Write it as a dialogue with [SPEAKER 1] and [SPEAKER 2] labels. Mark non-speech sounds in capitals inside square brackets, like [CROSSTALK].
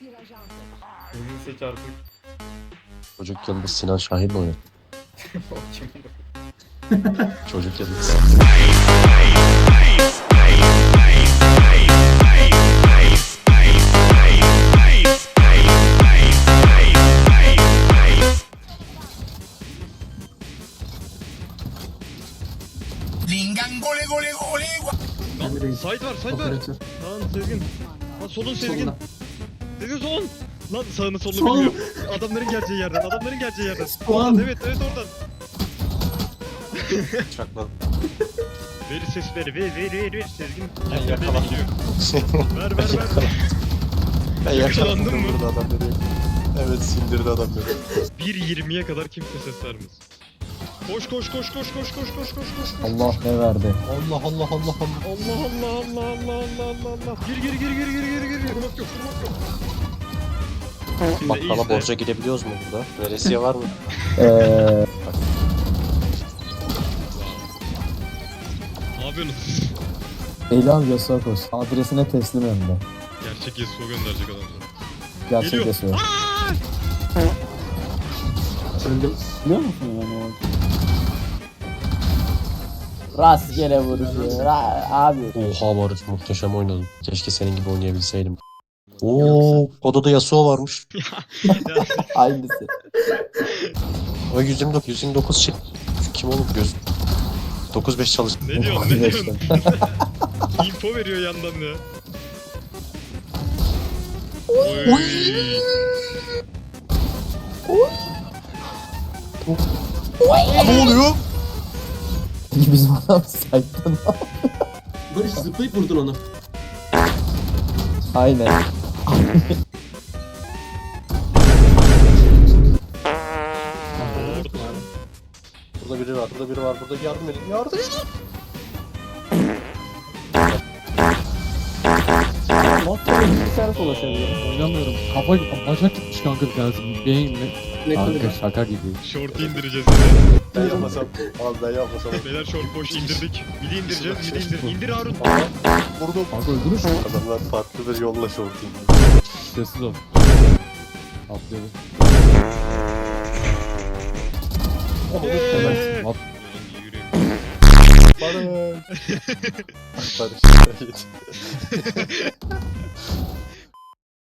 [SPEAKER 1] Bugün seç artık.
[SPEAKER 2] Çocukken biz Sinan Şahin mi oynadık? [LAUGHS]
[SPEAKER 1] O kim?
[SPEAKER 2] Çocukken
[SPEAKER 3] biz.
[SPEAKER 4] Sait var, sait var.
[SPEAKER 3] Operatör.
[SPEAKER 4] Kaan Sezgin. Ha solun Sezgin.
[SPEAKER 3] Solunda.
[SPEAKER 4] Sezgin solun. Lan sağını solunu
[SPEAKER 3] Sol.
[SPEAKER 4] bilmiyorum. Adamların geleceği yerden, adamların geleceği yerden. Oradan, evet, evet oradan. [LAUGHS]
[SPEAKER 2] Çakladım.
[SPEAKER 4] Ver sesleri, ver, ver, ver, ver. Sezgin.
[SPEAKER 2] Ben
[SPEAKER 4] Yeter,
[SPEAKER 2] yakalandım.
[SPEAKER 4] bekliyor. [LAUGHS] Ver, ver, ver.
[SPEAKER 2] Ben yakalandım
[SPEAKER 4] mı?
[SPEAKER 2] burada adam beni. Evet sindirdi adam beni.
[SPEAKER 4] 1.20'ye kadar kimse ses vermez. Koş koş koş koş koş koş koş koş koş.
[SPEAKER 5] Allah ne verdi?
[SPEAKER 2] Allah Allah Allah Allah.
[SPEAKER 4] Allah Allah Allah Allah Allah Allah Allah. Gir gir gir gir gir gir gir. Vurmak yok vurmak yok. Şimdi
[SPEAKER 2] Bakkala
[SPEAKER 4] izle.
[SPEAKER 2] borca gidebiliyoruz mu burada? Veresiye var mı?
[SPEAKER 5] Eee [LAUGHS]
[SPEAKER 4] Ne yapıyorsunuz?
[SPEAKER 5] Elav Yasakos adresine teslim hem de.
[SPEAKER 4] Gerçek Yasuo gönderecek adam sana.
[SPEAKER 5] Gerçek
[SPEAKER 4] Geliyor.
[SPEAKER 5] Yasuo.
[SPEAKER 3] Öldüm.
[SPEAKER 5] Biliyor musun yani o? Rastgele vuruşu. Ra- abi.
[SPEAKER 2] Oha Barut muhteşem oynadın. Keşke senin gibi oynayabilseydim. Oo, odada Yasuo varmış. [LAUGHS]
[SPEAKER 5] Aynısı.
[SPEAKER 2] O 129, 129 şey. Kim oğlum göz? 95 çalış.
[SPEAKER 4] ne diyorsun ne diyorsun? [LAUGHS] Info veriyor yandan ya. Oy.
[SPEAKER 2] ne oluyor?
[SPEAKER 5] Bizim adam site'dan
[SPEAKER 3] Barış zıplayıp vurdun onu.
[SPEAKER 5] Aynen.
[SPEAKER 2] Burada biri var, burada biri var, burada yardım edin, yardım edin.
[SPEAKER 5] Nasıl bilgisayara ulaşabiliyorum?
[SPEAKER 6] Oynamıyorum. Kafa bacak gitmiş kanka biraz beyinle.
[SPEAKER 3] Ne
[SPEAKER 6] Kanka
[SPEAKER 3] konuda?
[SPEAKER 6] şaka gibi.
[SPEAKER 4] Short indireceğiz yine.
[SPEAKER 2] Ben yapmasam, abi ben yapmasam.
[SPEAKER 4] Beyler short boş indirdik. Midi indireceğiz midi indir. İndir Harun.
[SPEAKER 2] Vurdum.
[SPEAKER 6] Kanka öldürür mü?
[SPEAKER 2] Adamlar farklı bir yolla şortayım.
[SPEAKER 6] Sessiz ol. Atlıyorum.
[SPEAKER 4] Eee.
[SPEAKER 6] At.
[SPEAKER 4] Yüreğim.
[SPEAKER 2] Barış. [LAUGHS] Barış. [LAUGHS]